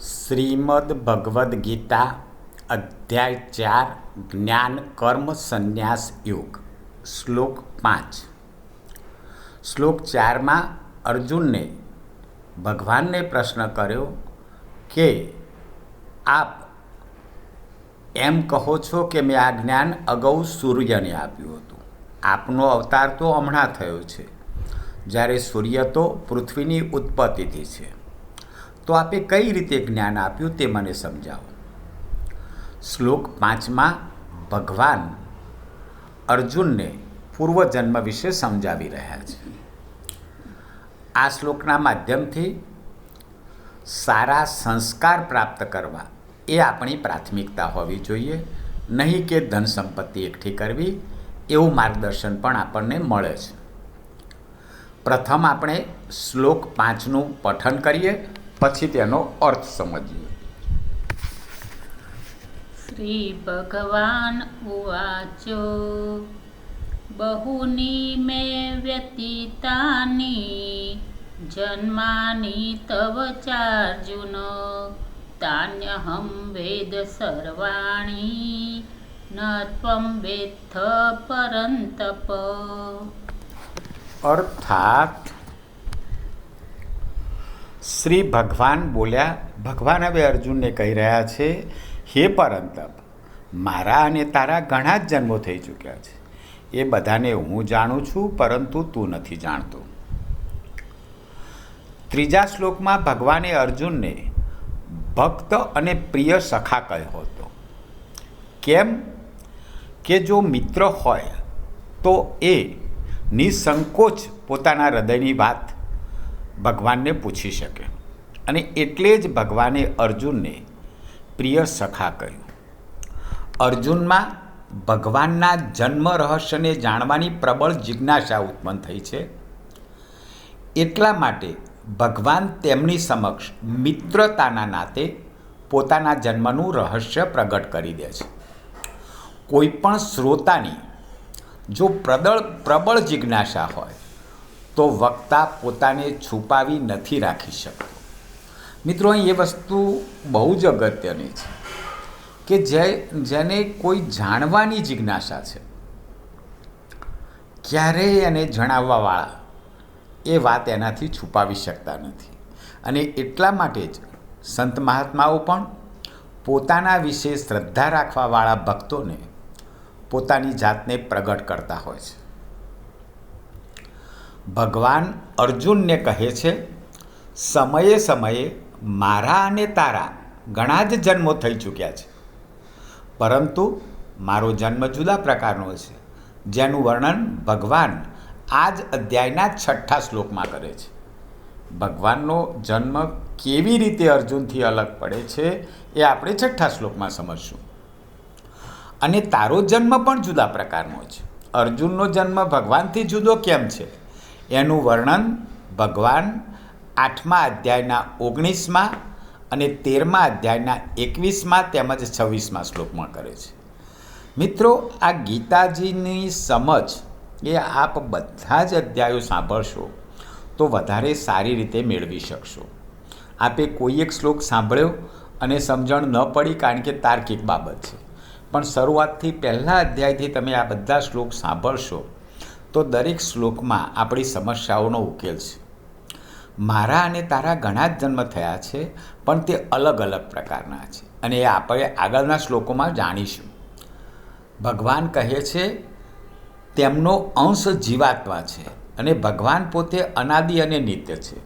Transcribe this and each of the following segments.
શ્રીમદ ભગવદ્ ગીતા અધ્યાય ચાર, જ્ઞાન કર્મ સંન્યાસ યુગ, શ્લોક પાંચ. શ્લોક ચારમાં અર્જુનને ભગવાનને પ્રશ્ન કર્યો કે, આપ એમ કહો છો કે મેં આ જ્ઞાન અગાઉ સૂર્યને આપ્યું હતું. આપનો અવતાર તો હમણાં થયો છે. જ્યારે સૂર્ય તો પૃથ્વીની ઉત્પત્તિથી છે. તો આપે કઈ રીતે જ્ઞાન આપ્યું તે મને સમજાવો. શ્લોક પાંચમાં ભગવાન અર્જુનને પૂર્વજન્મ વિશે સમજાવી રહ્યા છે. આ શ્લોકના માધ્યમથી સારા સંસ્કાર પ્રાપ્ત કરવા એ આપણી પ્રાથમિકતા હોવી જોઈએ, નહીં કે ધન સંપત્તિ એકઠી કરવી એવું માર્ગદર્શન પણ આપણને મળે છે. પ્રથમ આપણે શ્લોક પાંચનું પઠન કરીએ. પછી તેનો અર્થ સમજીએ. શ્રી ભગવાન ઉવાચો બહુની મે વ્યતીતાની જન્માની તવ ચાર્જુન તાન્યહમ વેદ સર્વાણી ન ત્વમ પરંતપ. અર્થાત શ્રી ભગવાન બોલ્યા, ભગવાન હવે અર્જુનને કહી રહ્યા છે, હે પરંતપ મારા અને તારા ઘણા જ જન્મો થઈ ચૂક્યા છે. એ બધાને હું જાણું છું, પરંતુ તું નથી જાણતો. ત્રીજા શ્લોકમાં ભગવાને અર્જુનને ભક્ત અને પ્રિય સખા કહ્યો હતો. કેમ? કે જો મિત્ર હોય, તો એ નિસંકોચ પોતાના હૃદયની વાત ભગવાનને પૂછી શકે. અને એટલે જ ભગવાને અર્જુનને પ્રિય સખા કહ્યું. અર્જુનમાં ભગવાનના જન્મ રહસ્યને જાણવાની પ્રબળ જિજ્ઞાસા ઉત્પન્ન થઈ છે. એટલા માટે ભગવાન તેમની સમક્ષ મિત્રતાના નાતે પોતાના જન્મનું રહસ્ય પ્રગટ કરી દે છે. કોઈ પણ શ્રોતાની જો પ્રબળ પ્રબળ જિજ્ઞાસા હોય તો વક્તા પોતાને છુપાવી નથી રાખી શકતો. મિત્રો, અહીં એ વસ્તુ બહુ જ અગત્યની છે કે જે, જેને કોઈ જાણવાની જિજ્ઞાસા છે. ક્યારેય એને જણાવવાવાળા એ વાત એનાથી છુપાવી શકતા નથી. અને એટલા માટે જ સંત મહાત્માઓ પણ પોતાના વિશે શ્રદ્ધા રાખવાવાળા ભક્તોને પોતાની જાતને પ્રગટ કરતા હોય છે. ભગવાન અર્જુનને કહે છે, સમયે સમયે મારા અને તારા ઘણા જ જન્મો થઈ ચૂક્યા છે. પરંતુ મારો જન્મ જુદા પ્રકારનો છે, જેનું વર્ણન ભગવાન આ જ અધ્યાયના છઠ્ઠા શ્લોકમાં કરે છે. ભગવાનનો જન્મ કેવી રીતે અર્જુનથી અલગ પડે છે એ આપણે છઠ્ઠા શ્લોકમાં સમજશું. અને તારો જન્મ પણ જુદા પ્રકારનો છે. અર્જુનનો જન્મ ભગવાનથી જુદો કેમ છે? એનું વર્ણન ભગવાન આઠમા અધ્યાયના ઓગણીસમાં અને તેરમા અધ્યાયના એકવીસમાં તેમજ છવ્વીસમાં શ્લોકમાં કરે છે. મિત્રો, આ ગીતાજીની સમજ એ આપ બધા જ અધ્યાયો સાંભળશો તો વધારે સારી રીતે મેળવી શકશો. આપે કોઈ એક શ્લોક સાંભળ્યો અને સમજણ ન પડી કારણ કે તાર્કિક બાબત છે. પણ શરૂઆતથી પહેલા અધ્યાયથી તમે આ બધા શ્લોક સાંભળશો તો દરેક શ્લોકમાં આપણી સમસ્યાઓનો ઉકેલ છે. મારા અને તારા ઘણા જ જન્મ થયા છે, પણ તે અલગ અલગ પ્રકારના છે અને એ આપણે આગળના શ્લોકોમાં જાણીશું. ભગવાન કહે છે, તેમનો અંશ જીવાત્મા છે અને ભગવાન પોતે અનાદિ અને નિત્ય છે.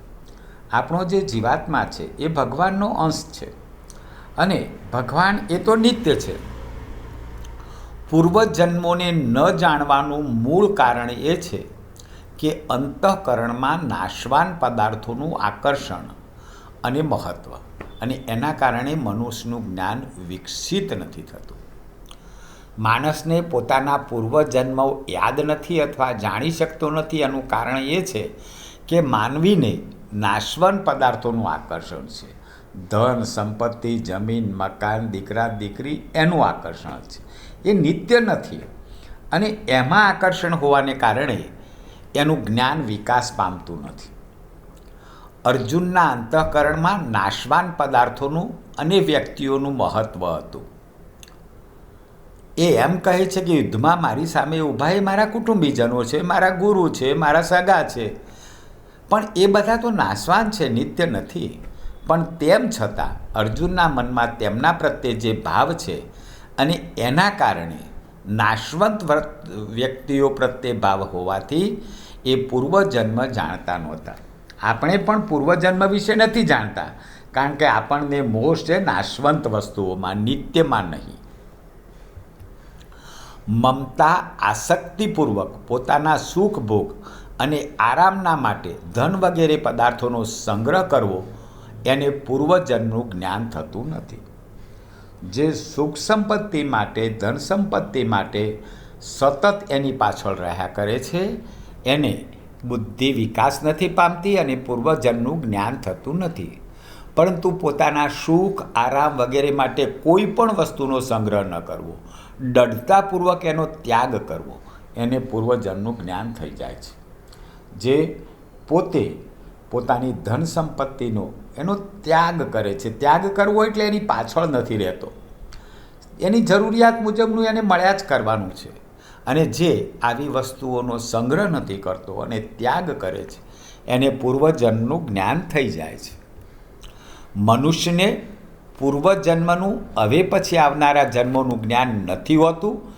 આપણો જે જીવાત્મા છે એ ભગવાનનો અંશ છે અને ભગવાન એ તો નિત્ય છે. પૂર્વજન્મોને ન જાણવાનું મૂળ કારણ એ છે કે અંતઃકરણમાં નાશવાન પદાર્થોનું આકર્ષણ અને મહત્ત્વ અને એના કારણે મનુષ્યનું જ્ઞાન વિકસિત નથી થતું. માણસને પોતાના પૂર્વજન્મ યાદ નથી અથવા જાણી શકતો નથી એનું કારણ એ છે કે માનવીને નાશવાન પદાર્થોનું આકર્ષણ છે. ધન, સંપત્તિ, જમીન, મકાન, દીકરા, દીકરી એનું આકર્ષણ છે. એ નિત્ય નથી. અને એમાં આકર્ષણ હોવાને કારણે એનું જ્ઞાન વિકાસ પામતું નથી. અર્જુનના અંતઃકરણમાં નાશવાન પદાર્થોનું અને વ્યક્તિઓનું મહત્ત્વ હતું. એ એમ કહે છે કે યુદ્ધમાં મારી સામે ઊભા એ મારા કુટુંબીજનો છે, મારા ગુરુ છે, મારા સગા છે. પણ એ બધા તો નાશવાન છે, નિત્ય નથી. પણ તેમ છતાં અર્જુનના મનમાં તેમના પ્રત્યે જે ભાવ છે અને એના કારણે નાશવંત વ્યક્તિઓ પ્રત્યે ભાવ હોવાથી એ પૂર્વજન્મ જાણતા નહોતા. આપણે પણ પૂર્વજન્મ વિશે નથી જાણતા, કારણ કે આપણને મોહ છે નાશવંત વસ્તુઓમાં, નિત્યમાં નહીં. મમતા આસક્તિપૂર્વક, પોતાના સુખ ભોગ અને આરામના માટે ધન વગેરે પદાર્થોનો સંગ્રહ કરવો, એને પૂર્વજન્મનું જ્ઞાન થતું નથી. જે સુખ સંપત્તિ માટે, ધન સંપત્તિ માટે સતત એની પાછળ રહ્યા કરે છે, એને બુદ્ધિ વિકાસ નથી પામતી અને પૂર્વજન્મનું જ્ઞાન થતું નથી. પરંતુ પોતાના સુખ, આરામ વગેરે માટે કોઈ પણ વસ્તુનો સંગ્રહ ન કરવો. દઢતાપૂર્વક એનો ત્યાગ કરવો. એને પૂર્વજન્મનું જ્ઞાન થઈ જાય છે. જે પોતે પોતાની ધન સંપત્તિનો એનો ત્યાગ કરે છે. ત્યાગ કરવો એટલે એની પાછળ નથી રહેતો. એની જરૂરિયાત મુજબનું એને મળ્યા જ કરવાનું છે. અને જે આવી વસ્તુઓનો સંગ્રહ નથી કરતો અને ત્યાગ કરે છે, એને પૂર્વજન્મનું જ્ઞાન થઈ જાય છે. મનુષ્યને પૂર્વજન્મનું, હવે પછી આવનારા જન્મોનું જ્ઞાન નથી હોતું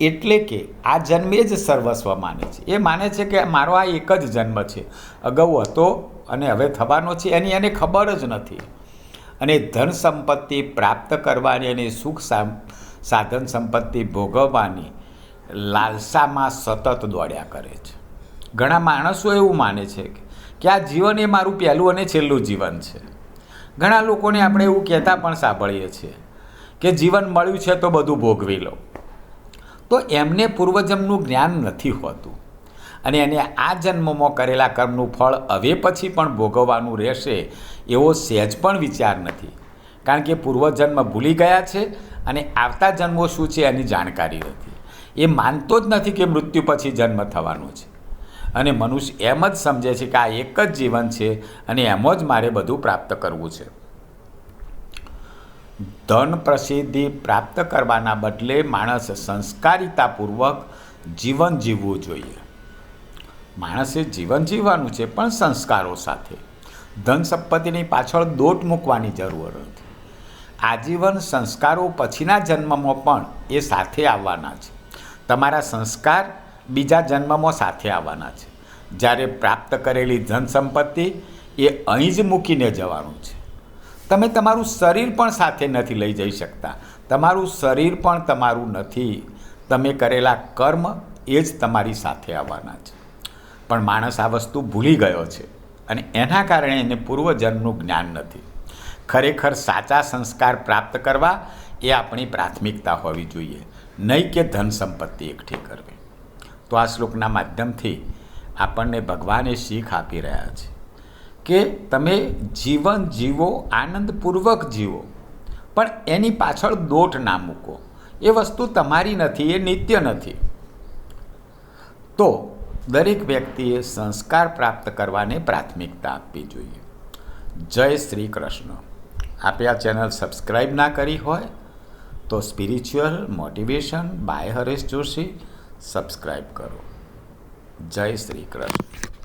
એટલે કે આ જન્મે જ સર્વસ્વ માને છે. એ માને છે કે મારો આ એક જ જન્મ છે. અગાઉ હતો અને હવે થવાનો છે એની એને ખબર જ નથી. અને ધન સંપત્તિ પ્રાપ્ત કરવાની અને સુખ સાધન સંપત્તિ ભોગવવાની લાલસામાં સતત દોડ્યા કરે છે. ઘણા માણસો એવું માને છે કે આ જીવન એ મારું પહેલું અને છેલ્લું જીવન છે. ઘણા લોકોને આપણે એવું કહેતા પણ સાંભળીએ છીએ કે જીવન મળ્યું છે તો બધું ભોગવી લો. તો એમને પૂર્વજન્મનું જ્ઞાન નથી હોતું. અને એને આ જન્મમાં કરેલા કર્મનું ફળ હવે પછી પણ ભોગવવાનું રહેશે એવો સહેજ પણ વિચાર નથી. કારણ કે પૂર્વજન્મ ભૂલી ગયા છે અને આવતા જન્મો શું છે એની જાણકારી નથી. એ માનતો જ નથી કે મૃત્યુ પછી જન્મ થવાનો છે. અને મનુષ્ય એમ જ સમજે છે કે આ એક જ જીવન છે અને એમ જ મારે બધું પ્રાપ્ત કરવું છે. ધન પ્રસિદ્ધિ પ્રાપ્ત કરવાના બદલે માણસ સંસ્કારિતાપૂર્વક જીવન જીવવું જોઈએ. માણસે જીવન જીવવાનું છે પણ સંસ્કારો સાથે. ધન સંપત્તિની પાછળ દોટ મૂકવાની જરૂર નથી. આજીવન સંસ્કારો પછીના જન્મમાં પણ એ સાથે આવવાના છે. તમારા સંસ્કાર બીજા જન્મમાં સાથે આવવાના છે. જ્યારે પ્રાપ્ત કરેલી ધન સંપત્તિ એ અહીં જ મૂકીને જવાનું છે. તમે તમારું શરીર પણ સાથે નથી લઈ જઈ શકતા. તમારું શરીર પણ તમારું નથી. તમે કરેલા કર્મ એ જ તમારી સાથે આવવાના છે. પણ માણસ આ વસ્તુ ભૂલી ગયો છે અને એના કારણે એને પૂર્વજન્મનું જ્ઞાન નથી. ખરેખર સાચા સંસ્કાર પ્રાપ્ત કરવા એ આપણી પ્રાથમિકતા હોવી જોઈએ. નહીં કે ધન સંપત્તિ એકઠી કરવી. તો આ શ્લોકના માધ્યમથી આપણને ભગવાને શીખ આપી રહ્યા છે. કે તમે જીવન જીવો, આનંદપૂર્વક જીવો. પણ એની પાછળ દોટ ના મૂકો. એ વસ્તુ તમારી નથી, એ નિત્ય નથી. તો દરેક વ્યક્તિએ સંસ્કાર પ્રાપ્ત કરવાને પ્રાથમિકતા આપવી જોઈએ. જય શ્રી કૃષ્ણ. આપે આ ચેનલ સબસ્ક્રાઈબ ના કરી હોય, તો spiritual motivation by Haresh Joshi. Subscribe કરો. જય શ્રી કૃષ્ણ.